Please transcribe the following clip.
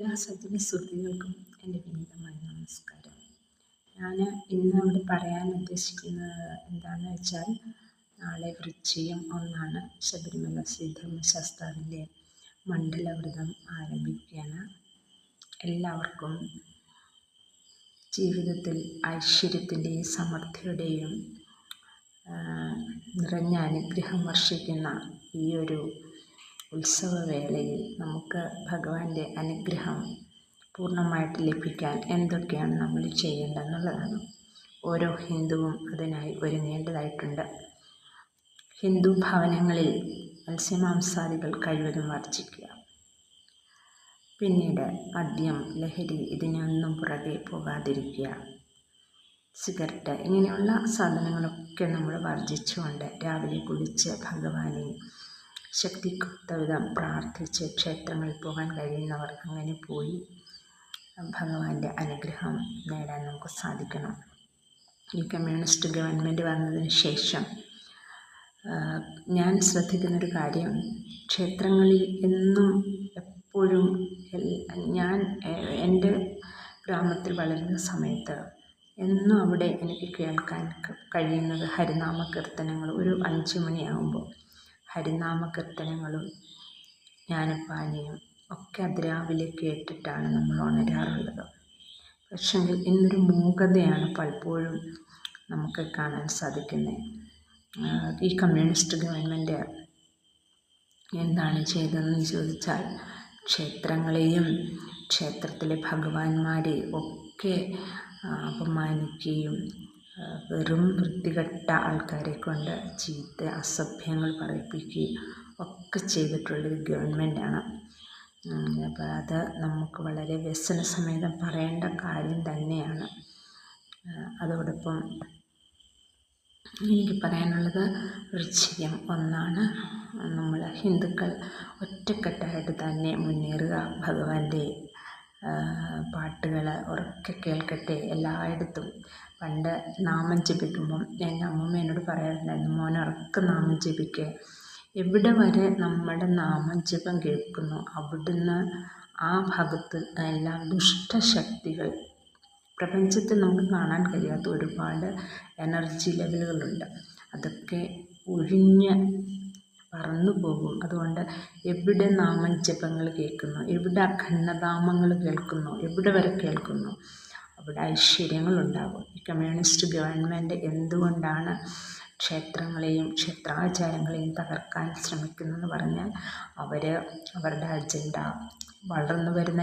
എല്ലാ സജ്ജന സുഹൃത്തുക്കൾക്കും എന്റെ വിനീതമായ നമസ്കാരം. ഞാൻ ഇന്ന് ഇവിടെ പറയാൻ ഉദ്ദേശിക്കുന്നത് എന്താണെന്ന് വെച്ചാൽ നാളെ വൃശ്ചികം ഒന്നാണ്. ശബരിമല ശ്രീധർമ്മശാസ്താവിന്റെ മണ്ഡലവ്രതം ആരംഭിക്കുകയാണ്. എല്ലാവർക്കും ജീവിതത്തിൽ ഐശ്വര്യത്തിന്റെയും സമൃദ്ധിയുടെയും നിറഞ്ഞ അനുഗ്രഹം വർഷിക്കുന്ന ഈ ഒരു ഉത്സവവേളയിൽ നമുക്ക് ഭഗവാന്റെ അനുഗ്രഹം പൂർണമായിട്ട് ലഭിക്കാൻ എന്തൊക്കെയാണ് നമ്മൾ ചെയ്യേണ്ടതെന്നുള്ളതാണ്. ഓരോ ഹിന്ദുവും അതിനായി ഒരുങ്ങേണ്ടതായിട്ടുണ്ട്. ഹിന്ദു ഭവനങ്ങളിൽ മത്സ്യമാംസാദികൾ കഴിവതും വർജിക്കുക. പിന്നീട് മദ്യം ലഹരി ഇതിനൊന്നും പുറകെ പോകാതിരിക്കുക. സിഗരറ്റ് ഇങ്ങനെയുള്ള സാധനങ്ങളൊക്കെ നമ്മൾ വർജിച്ചുകൊണ്ട് രാവിലെ കുളിച്ച് ഭഗവാനെ ശക്തിക്കൊത്തവിധം പ്രാർത്ഥിച്ച് ക്ഷേത്രങ്ങളിൽ പോകാൻ കഴിയുന്നവർ അങ്ങനെ പോയി ഭഗവാന്റെ അനുഗ്രഹം നേടാൻ നമുക്ക് സാധിക്കണം. ഈ കമ്മ്യൂണിസ്റ്റ് ഗവൺമെന്റ് വന്നതിന് ശേഷം ഞാൻ ശ്രദ്ധിക്കുന്നൊരു കാര്യം ക്ഷേത്രങ്ങളിൽ എന്നും എപ്പോഴും ഞാൻ എന്റെ ഗ്രാമത്തിൽ വളരുന്ന സമയത്ത് എന്നും അവിടെ എനിക്ക് കേൾക്കാൻ കഴിയുന്നത് ഹരിനാമ കീർത്തനങ്ങൾ ഒരു അഞ്ച് മണിയാകുമ്പോൾ ഹരിനാമ കീർത്തനങ്ങളും ജ്ഞാനപ്പാനയും ഒക്കെ അതിരാവിലെ കേട്ടിട്ടാണ് നമ്മൾ ഉണരാറുള്ളത്. പക്ഷെങ്കിൽ ഇന്നൊരു മൂകതയാണ് പലപ്പോഴും നമുക്ക് കാണാൻ സാധിക്കുന്നത്. ഈ കമ്മ്യൂണിസ്റ്റ് ഗവൺമെന്റ് എന്താണ് ചെയ്തതെന്ന് ചോദിച്ചാൽ ക്ഷേത്രങ്ങളെയും ക്ഷേത്രത്തിലെ ഭഗവാന്മാരെയും ഒക്കെ അപമാനിക്കുകയും വെറും വൃത്തികെട്ട ആൾക്കാരെ കൊണ്ട് ചീത്ത അസഭ്യങ്ങൾ പറയിപ്പിക്കുകയും ഒക്കെ ചെയ്തിട്ടുള്ളൊരു ഗവൺമെന്റാണ്. അപ്പോൾ അത് നമുക്ക് വളരെ വ്യസന സമേതം പറയേണ്ട കാര്യം തന്നെയാണ്. അതോടൊപ്പം എനിക്ക് പറയാനുള്ളത് വൃശ്ചികം ഒന്നാണ്. നമ്മൾ ഹിന്ദുക്കൾ ഒറ്റക്കെട്ടായിട്ട് തന്നെ മുന്നേറുക ഭഗവാന്റെ പാട്ടുകൾ ഉറക്കെ കേൾക്കട്ടെ എല്ലായിടത്തും. പണ്ട് നാമം ജപിക്കുമ്പം എന്റെ അമ്മൂമ്മ എന്നോട് പറയാറുണ്ടായിരുന്നു മോനെ ഉറക്കെ നാമം ജപിക്കുക എവിടെ വരെ നമ്മുടെ നാമജപം കേൾക്കുന്നു അവിടുന്ന് ആ ഭാഗത്ത് എല്ലാ ദുഷ്ടശക്തികൾ. പ്രപഞ്ചത്തിൽ നമുക്ക് കാണാൻ കഴിയാത്ത ഒരുപാട് എനർജി ലെവലുകളുണ്ട്. അതൊക്കെ ഒഴിഞ്ഞ് പറന്നു പോകും. അതുകൊണ്ട് എവിടെ നാമജപങ്ങൾ കേൾക്കുന്നു? എവിടെ അഖണ്ഡനാമങ്ങൾ കേൾക്കുന്നു? എവിടെ വരെ കേൾക്കുന്നു? അവിടെ ഐശ്വര്യങ്ങളുണ്ടാകും. ഈ കമ്മ്യൂണിസ്റ്റ് ഗവൺമെന്റ് എന്തുകൊണ്ടാണ് ക്ഷേത്രങ്ങളെയും ക്ഷേത്രാചാരങ്ങളെയും തകർക്കാൻ ശ്രമിക്കുന്നതെന്ന് പറഞ്ഞാൽ അവർ അവരുടെ അജണ്ട വളർന്നു വരുന്ന